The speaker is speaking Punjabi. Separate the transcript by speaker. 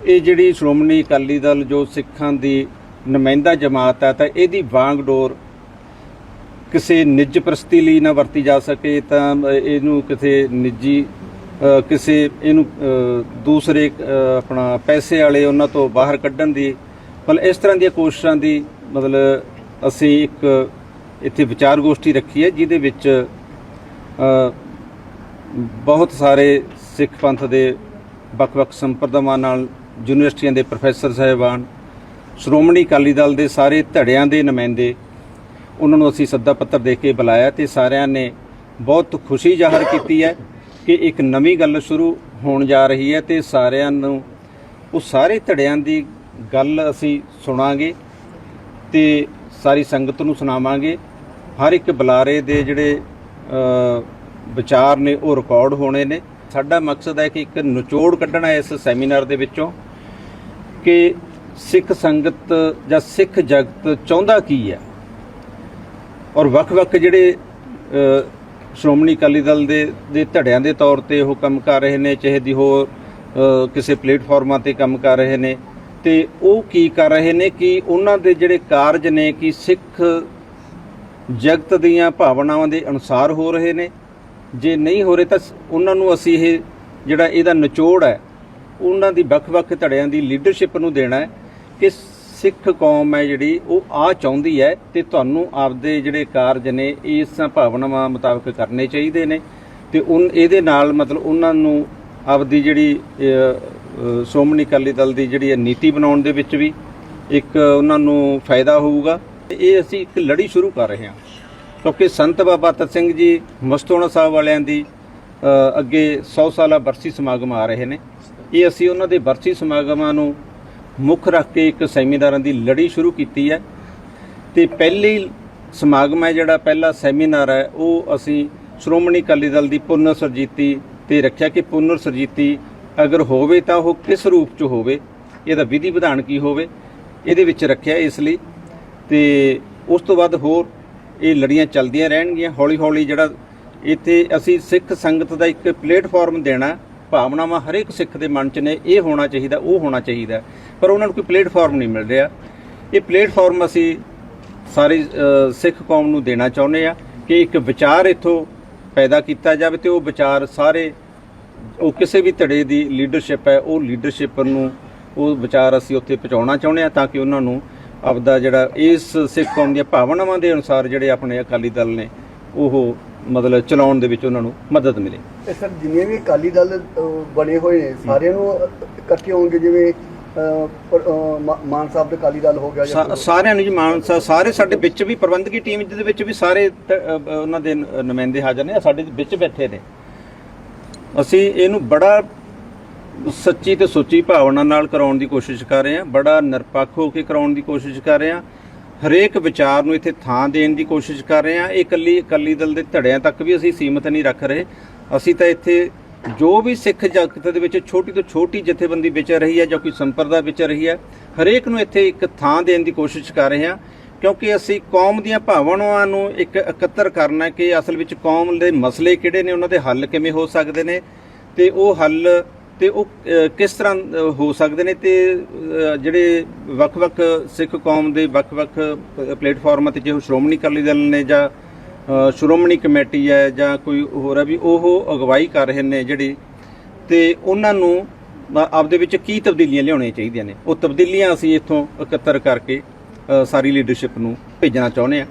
Speaker 1: ਇਹ ਜਿਹੜੀ ਸ਼੍ਰੋਮਣੀ ਅਕਾਲੀ ਦਲ ਜੋ ਸਿੱਖਾਂ ਦੀ ਨੁਮਾਇੰਦਾ ਜਮਾਤ ਹੈ ਤਾਂ ਇਹਦੀ ਵਾਂਗ ਡੋਰ ਕਿਸੇ ਨਿੱਜ ਪ੍ਰਸਤੀ ਲਈ ਨਾ ਵਰਤੀ ਜਾ ਸਕੇ ਤਾਂ ਇਹਨੂੰ ਕਿਸੇ ਨਿੱਜੀ ਕਿਸੇ ਇਹਨੂੰ ਦੂਸਰੇ ਆਪਣਾ ਪੈਸੇ ਵਾਲੇ ਉਹਨਾਂ ਤੋਂ ਬਾਹਰ ਕੱਢਣ ਦੀ, ਮਤਲਬ ਇਸ ਤਰ੍ਹਾਂ ਦੀਆਂ ਕੋਸ਼ਿਸ਼ਾਂ ਦੀ ਮਤਲਬ ਅਸੀਂ ਇੱਕ ਇੱਥੇ ਵਿਚਾਰ ਗੋਸ਼ਟੀ ਰੱਖੀ ਹੈ, ਜਿਹਦੇ ਵਿੱਚ ਬਹੁਤ ਸਾਰੇ ਸਿੱਖ ਪੰਥ ਦੇ ਵੱਖ-ਵੱਖ ਸੰਪਰਦਾਵਾਂ ਨਾਲ ਯੂਨੀਵਰਸਿਟੀਆਂ ਦੇ ਪ੍ਰੋਫੈਸਰ ਸਾਹਿਬਾਨ, ਸ਼੍ਰੋਮਣੀ ਅਕਾਲੀ ਦਲ ਦੇ ਸਾਰੇ ਧੜਿਆਂ ਦੇ ਨੁਮਾਇੰਦੇ, ਉਹਨਾਂ ਨੂੰ ਅਸੀਂ ਸੱਦਾ ਪੱਤਰ ਦੇ ਕੇ ਬੁਲਾਇਆ ਤੇ ਸਾਰਿਆਂ ਨੇ ਬਹੁਤ ਖੁਸ਼ੀ ਜ਼ਾਹਰ ਕੀਤੀ ਹੈ ਕਿ ਇੱਕ ਨਵੀਂ ਗੱਲ ਸ਼ੁਰੂ ਹੋਣ ਜਾ ਰਹੀ ਹੈ ਤੇ ਸਾਰਿਆਂ ਨੂੰ ਉਹ ਸਾਰੇ ਧੜਿਆਂ ਦੀ ਗੱਲ ਅਸੀਂ ਸੁਣਾਂਗੇ ਤੇ ਸਾਰੀ ਸੰਗਤ ਨੂੰ ਸੁਣਾਵਾਂਗੇ। ਹਰ ਇੱਕ ਬੁਲਾਰੇ ਦੇ ਜਿਹੜੇ ਵਿਚਾਰ ਨੇ ਉਹ ਰਿਕਾਰਡ ਹੋਣੇ ਨੇ। ਸਾਡਾ ਮਕਸਦ ਹੈ ਕਿ ਇੱਕ ਨਿਚੋੜ ਕੱਢਣਾ ਇਸ ਸੈਮੀਨਾਰ ਦੇ ਵਿੱਚੋਂ। ਕਿ ਸਿੱਖ ਸੰਗਤ ਜਾਂ ਸਿੱਖ ਜਗਤ ਚਾਹੁੰਦਾ ਕੀ ਹੈ? ਔਰ ਵੱਖ-ਵੱਖ ਜਿਹੜੇ ਸ਼੍ਰੋਮਣੀ ਅਕਾਲੀ ਦਲ ਦੇ ਦੇ ਧੜਿਆਂ ਦੇ ਤੌਰ ਤੇ ਉਹ ਕੰਮ ਕਰ ਰਹੇ ਨੇ, ਚਾਹੇ ਦੀ ਹੋਰ ਕਿਸੇ ਪਲੇਟਫਾਰਮਾਂ ਤੇ ਕੰਮ ਕਰ ਰਹੇ ਨੇ, ਤੇ ਉਹ ਕੀ ਕਰ ਰਹੇ ਨੇ ਕਿ ਉਹਨਾਂ ਦੇ ਜਿਹੜੇ ਕਾਰਜ ਨੇ ਕਿ ਸਿੱਖ ਜਗਤ ਦੀਆਂ ਭਾਵਨਾਵਾਂ ਦੇ ਅਨੁਸਾਰ ਹੋ ਰਹੇ ਨੇ? ਜੇ ਨਹੀਂ ਹੋ ਰਹੇ ਤਾਂ ਉਹਨਾਂ ਨੂੰ ਅਸੀਂ ਇਹ ਜਿਹੜਾ ਇਹਦਾ ਨਿਚੋੜ ਹੈ ਉਹਨਾਂ ਦੀ ਵੱਖ-ਵੱਖ ਧੜਿਆਂ ਦੀ ਲੀਡਰਸ਼ਿਪ ਨੂੰ ਦੇਣਾ ਹੈ ਕਿ ਸਿੱਖ ਕੌਮ ਹੈ ਜਿਹੜੀ, ਉਹ ਆ ਚਾਹੁੰਦੀ ਹੈ ਤੇ ਤੁਹਾਨੂੰ ਆਪਦੇ ਜਿਹੜੇ ਕਾਰਜ ਨੇ ਇਸ ਭਾਵਨਾਵਾਂ ਮੁਤਾਬਕ ਕਰਨੇ ਚਾਹੀਦੇ ਨੇ ਤੇ ਉਨ, ਇਹਦੇ ਨਾਲ ਮਤਲਬ ਉਹਨਾਂ ਨੂੰ ਆਪਦੀ ਜਿਹੜੀ ਸ਼੍ਰੋਮਣੀ ਅਕਾਲੀ ਦਲ ਦੀ ਜਿਹੜੀ ਇਹ ਨੀਤੀ ਬਣਾਉਣ ਦੇ ਵਿੱਚ ਵੀ ਇੱਕ ਉਹਨਾਂ ਨੂੰ ਫਾਇਦਾ ਹੋਊਗਾ। ਤੇ ਇਹ ਅਸੀਂ ਇੱਕ ਲੜੀ ਸ਼ੁਰੂ ਕਰ ਰਹੇ ਹਾਂ। ਕਿਉਂਕਿ ਸੰਤ ਬਾਬਾ ਤਤ ਸਿੰਘ ਜੀ, ਮਸਤੋਣਾ ਸਾਹਿਬ ਵਾਲਿਆਂ ਦੀ ਅੱਗੇ 100 ਸਾਲਾ ਬਰਸੀ ਸਮਾਗਮ ਆ ਰਹੇ ਨੇ। ਇਹ ਅਸੀਂ ਉਹਨਾਂ ਦੇ ਵਰਸੀ ਸਮਾਗਮਾਂ ਨੂੰ ਮੁੱਖ ਰੱਖ ਕੇ ਇੱਕ ਸੈਮੀਨਾਰਾਂ ਦੀ ਲੜੀ ਸ਼ੁਰੂ ਕੀਤੀ ਹੈ। ਤੇ ਪਹਿਲੀ ਸਮਾਗਮ ਹੈ ਜਿਹੜਾ ਪਹਿਲਾ ਸੈਮੀਨਾਰ ਹੈ, ਉਹ ਅਸੀਂ ਸ਼੍ਰੋਮਣੀ ਅਕਾਲੀ ਦਲ ਦੀ ਪੁਨਰ ਸਰਜੀਤੀ ਤੇ ਰੱਖਿਆ ਕਿ ਪੁਨਰ ਸਰਜੀਤੀ ਅਗਰ ਹੋਵੇ ਤਾਂ ਉਹ ਕਿਸ ਰੂਪ ਚ ਹੋਵੇ, ਇਹਦਾ ਵਿਧੀ ਵਿਧਾਨ ਕੀ ਹੋਵੇ, ਇਹਦੇ ਵਿੱਚ ਰੱਖਿਆ ਇਸ ਲਈ। ਤੇ ਉਸ ਤੋਂ ਬਾਅਦ ਹੋਰ ਇਹ ਲੜੀਆਂ ਚੱਲਦੀਆਂ ਰਹਿਣਗੀਆਂ। ਹੌਲੀ ਹੌਲੀ ਜਿਹੜਾ ਇੱਥੇ ਅਸੀਂ ਸਿੱਖ ਸੰਗਤ ਦਾ ਇੱਕ ਪਲੇਟਫਾਰਮ ਦੇਣਾ ਭਾਵਨਾਵਾਂ ਹਰੇਕ ਸਿੱਖ ਦੇ ਮਨ 'ਚ ਨੇ, ਇਹ ਹੋਣਾ ਚਾਹੀਦਾ, ਉਹ ਹੋਣਾ ਚਾਹੀਦਾ। ਪਰ ਉਹਨਾਂ ਨੂੰ ਕੋਈ ਪਲੇਟਫਾਰਮ ਨਹੀਂ ਮਿਲ ਰਿਹਾ। ਇਹ ਪਲੇਟਫਾਰਮ ਅਸੀਂ ਸਾਰੀ ਸਿੱਖ ਕੌਮ ਨੂੰ ਦੇਣਾ ਚਾਹੁੰਦੇ ਆ ਕਿ ਇੱਕ ਵਿਚਾਰ ਇੱਥੋਂ ਪੈਦਾ ਕੀਤਾ ਜਾਵੇ ਤੇ ਉਹ ਵਿਚਾਰ ਸਾਰੇ, ਉਹ ਕਿਸੇ ਵੀ ਧੜੇ ਦੀ ਲੀਡਰਸ਼ਿਪ ਹੈ, ਉਹ ਲੀਡਰਸ਼ਿਪ ਨੂੰ, ਉਹ ਵਿਚਾਰ ਅਸੀਂ ਉੱਥੇ ਪਹੁੰਚਾਉਣਾ ਚਾਹੁੰਦੇ ਆ ਤਾਂ ਕਿ ਉਹਨਾਂ ਨੂੰ ਆਪਦਾ ਜਿਹੜਾ ਇਸ ਸਿੱਖ ਕੌਮ ਦੀਆਂ ਭਾਵਨਾਵਾਂ ਦੇ ਅਨੁਸਾਰ ਜਿਹੜੇ ਆਪਣੇ ਅਕਾਲੀ ਦਲ ਨੇ, ਉਹ ਮਤਲਬ ਚਲਾਉਣ ਦੇ ਵਿੱਚ ਉਹਨਾਂ ਨੂੰ ਮਦਦ ਮਿਲੇ।
Speaker 2: ਇਹ ਸਰ ਜਿੰਨੇ ਵੀ ਅਕਾਲੀ ਦਲ ਬਣੇ ਹੋਏ ਨੇ ਸਾਰਿਆਂ ਨੂੰ ਇਕੱਠੇ ਹੋਣਗੇ ਜਿਵੇਂ ਪਰ, ਮਾ- ਮਾਨ ਸਾਹਿਬ ਦਾ ਅਕਾਲੀ ਦਲ ਹੋ ਗਿਆ ਜਾਂ
Speaker 1: ਸਾ- ਸਾਰਿਆਂ ਨੂੰ ਜੀ ਮਾਨਸਾ ਸਾਰੇ ਸਾਡੇ ਵਿੱਚ ਵੀ ਪ੍ਰਬੰਧਕੀ ਟੀਮ ਦੇ ਵਿੱਚ ਵੀ ਸਾਰੇ ਤ- ਅ, ਉਹਨਾਂ ਦੇ ਨ- ਨੁਮਾਇੰਦੇ ਹਾਜ਼ਰ ਨੇ ਸਾਡੇ ਵਿੱਚ ਬੈਠੇ ਨੇ। ਅਸੀਂ ਇਹਨੂੰ ਬੜਾ ਸੱਚੀ ਤੇ ਸੁੱਚੀ ਭਾਵਨਾ ਨਾਲ ਕਰਾਉਣ ਦੀ ਕੋਸ਼ਿਸ਼ ਕਰ ਰਹੇ ਹਾਂ ਬੜਾ ਨਿਰਪੱਖ ਹੋ ਕੇ ਕਰਾਉਣ ਦੀ ਕੋਸ਼ਿਸ਼ ਕਰ ਰਹੇ ਹਾਂ। ਹਰੇਕ ਵਿਚਾਰ ਨੂੰ ਇੱਥੇ ਥਾਂ ਦੇਣ ਦੀ ਕੋਸ਼ਿਸ਼ ਕਰ ਰਹੇ ਹਾਂ। ਇਹ ਇਕੱਲੀ ਅਕਾਲੀ ਦਲ ਦੇ ਧੜਿਆਂ ਤੱਕ ਵੀ ਅਸੀਂ ਸੀਮਤ ਨਹੀਂ ਰੱਖ ਰਹੇ। ਅਸੀਂ ਤਾਂ ਇੱਥੇ ਜੋ ਵੀ ਸਿੱਖ ਜਗਤ ਦੇ ਵਿੱਚ ਛੋਟੀ ਤੋਂ ਛੋਟੀ ਜਥੇਬੰਦੀ ਵਿਚਰ ਰਹੀ ਹੈ ਜਾਂ ਕੋਈ ਸੰਪਰਦਾ ਵਿਚ ਰਹੀ ਹੈ, ਹਰੇਕ ਨੂੰ ਇੱਥੇ ਇੱਕ ਥਾਂ ਦੇਣ ਦੀ ਕੋਸ਼ਿਸ਼ ਕਰ ਰਹੇ ਹਾਂ। ਕਿਉਂਕਿ ਅਸੀਂ ਕੌਮ ਦੀਆਂ ਭਾਵਨਾਵਾਂ ਨੂੰ ਇੱਕ ਇਕੱਤਰ ਕਰਨਾ ਕਿ ਅਸਲ ਵਿੱਚ ਕੌਮ ਦੇ ਮਸਲੇ ਕਿਹੜੇ ਨੇ, ਉਹਨਾਂ ਦੇ ਹੱਲ ਕਿਵੇਂ ਹੋ ਸਕਦੇ ਨੇ। ਤੇ ਉਹ ਹੱਲ ਤੇ ਉਹ ਕਿਸ ਤਰ੍ਹਾਂ ਹੋ ਸਕਦੇ ਨੇ ਤੇ ਜਿਹੜੇ ਵੱਖ-ਵੱਖ ਸਿੱਖ ਕੌਮ ਦੇ ਵੱਖ-ਵੱਖ ਪਲੇਟਫਾਰਮਾਂ ਤੇ ਜਿਹੋ ਸ਼੍ਰੋਮਣੀ ਅਕਾਲੀ ਦਲ ਨੇ ਜਾਂ ਸ਼੍ਰੋਮਣੀ ਕਮੇਟੀ ਹੈ ਜਾਂ ਕੋਈ ਹੋਰ ਹੈ ਵੀ ਉਹ ਅਗਵਾਈ ਕਰ ਰਹੇ ਨੇ ਜਿਹੜੀ, ਤੇ ਉਹਨਾਂ ਨੂੰ ਆਪਦੇ ਵਿੱਚ ਕੀ ਤਬਦੀਲੀਆਂ ਲਿਆਉਣੀਆਂ ਚਾਹੀਦੀਆਂ ਨੇ? ਉਹ ਤਬਦੀਲੀਆਂ ਅਸੀਂ ਇੱਥੋਂ ਇਕੱਤਰ ਕਰਕੇ ਸਾਰੀ ਲੀਡਰਸ਼ਿਪ ਨੂੰ ਭੇਜਣਾ ਚਾਹੁੰਦੇ ਹਾਂ।